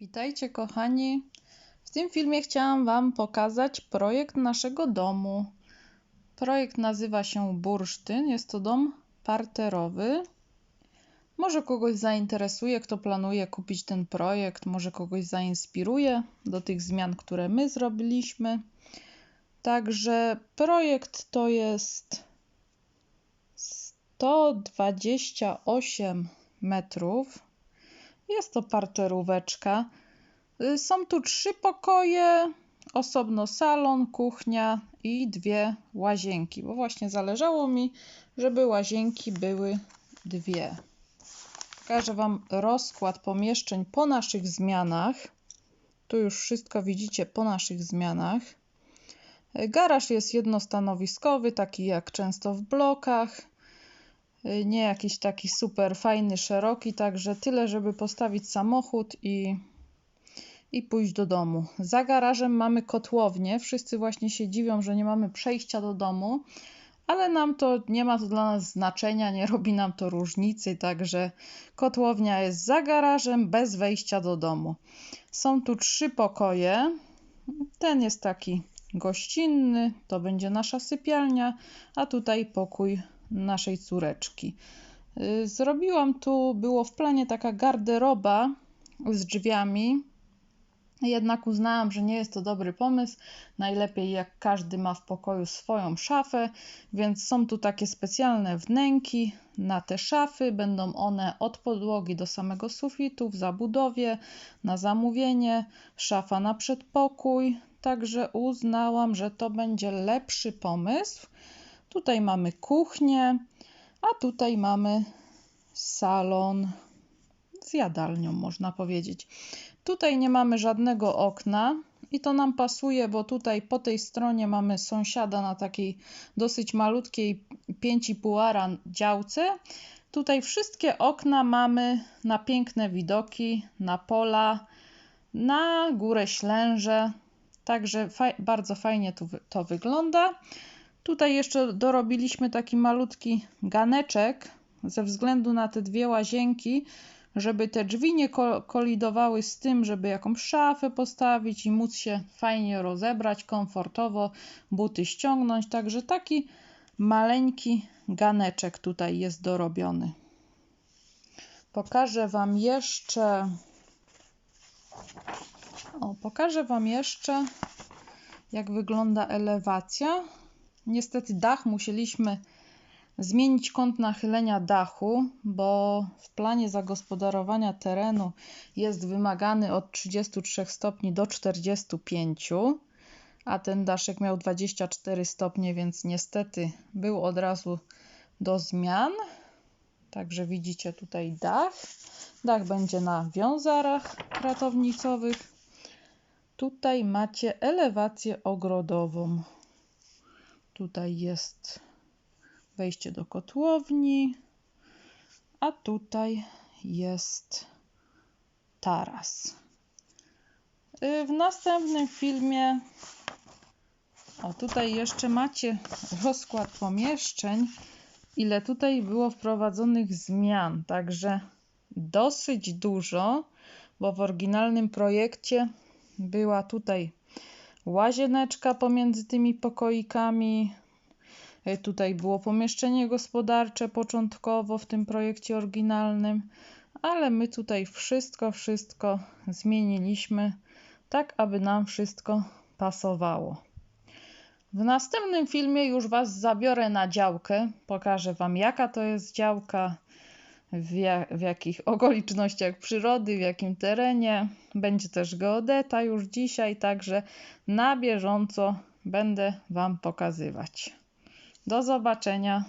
Witajcie kochani. W tym filmie chciałam Wam pokazać projekt naszego domu. Projekt nazywa się Bursztyn. Jest to dom parterowy. Może kogoś zainteresuje, kto planuje kupić ten projekt, może kogoś zainspiruje do tych zmian, które my zrobiliśmy. Także projekt to jest 128 metrów jest to parteróweczka. Y, są tu trzy pokoje, osobno salon, kuchnia i dwie łazienki, bo właśnie zależało mi, żeby łazienki były dwie. Pokażę Wam rozkład pomieszczeń po naszych zmianach. Tu już wszystko widzicie po naszych zmianach. Y, garaż jest jednostanowiskowy, taki jak często w blokach. Y, nie jakiś taki super fajny, szeroki, także tyle, żeby postawić samochód i, i pójść do domu. Za garażem mamy kotłownię. Wszyscy właśnie się dziwią, że nie mamy przejścia do domu, ale nam to nie ma to dla nas znaczenia, nie robi nam to różnicy, także kotłownia jest za garażem, bez wejścia do domu. Są tu trzy pokoje. Ten jest taki gościnny, to będzie nasza sypialnia, a tutaj pokój naszej córeczki. Y, zrobiłam tu, było w planie taka garderoba z drzwiami, jednak uznałam, że nie jest to dobry pomysł. Najlepiej jak każdy ma w pokoju swoją szafę, więc są tu takie specjalne wnęki na te szafy. Będą one od podłogi do samego sufitu w zabudowie, na zamówienie, szafa na przedpokój. Także uznałam, że to będzie lepszy pomysł. Tutaj mamy kuchnię, a tutaj mamy salon z jadalnią, można powiedzieć. Tutaj nie mamy żadnego okna i to nam pasuje, bo tutaj po tej stronie mamy sąsiada na takiej dosyć malutkiej 5,5 ara działce. Tutaj wszystkie okna mamy na piękne widoki, na pola, na górę Ślęże. Także bardzo fajnie tu to wygląda. Tutaj jeszcze dorobiliśmy taki malutki ganeczek ze względu na te dwie łazienki, żeby te drzwi nie kolidowały z tym, żeby jakąś szafę postawić i móc się fajnie rozebrać, komfortowo buty ściągnąć. Także taki maleńki ganeczek tutaj jest dorobiony. Pokażę Wam jeszcze. O, pokażę Wam jeszcze, jak wygląda elewacja. Niestety dach musieliśmy zmienić kąt nachylenia dachu, bo w planie zagospodarowania terenu jest wymagany od 33 stopni do 45, a ten daszek miał 24 stopnie, więc niestety był od razu do zmian. Także widzicie tutaj dach. Dach będzie na wiązarach ratownicowych. Tutaj macie elewację ogrodową. Tutaj jest wejście do kotłowni, a tutaj jest taras. Y, w następnym filmie, o tutaj jeszcze macie rozkład pomieszczeń, ile tutaj było wprowadzonych zmian, także dosyć dużo, bo w oryginalnym projekcie była tutaj łazieneczka pomiędzy tymi pokoikami. E, tutaj było pomieszczenie gospodarcze początkowo w tym projekcie oryginalnym, ale my tutaj wszystko, wszystko zmieniliśmy tak, aby nam wszystko pasowało. W następnym filmie już Was zabiorę na działkę. Pokażę Wam, jaka to jest działka, w, w jakich okolicznościach przyrody, w jakim terenie. Będzie też geodeta już dzisiaj, także na bieżąco będę Wam pokazywać. Do zobaczenia.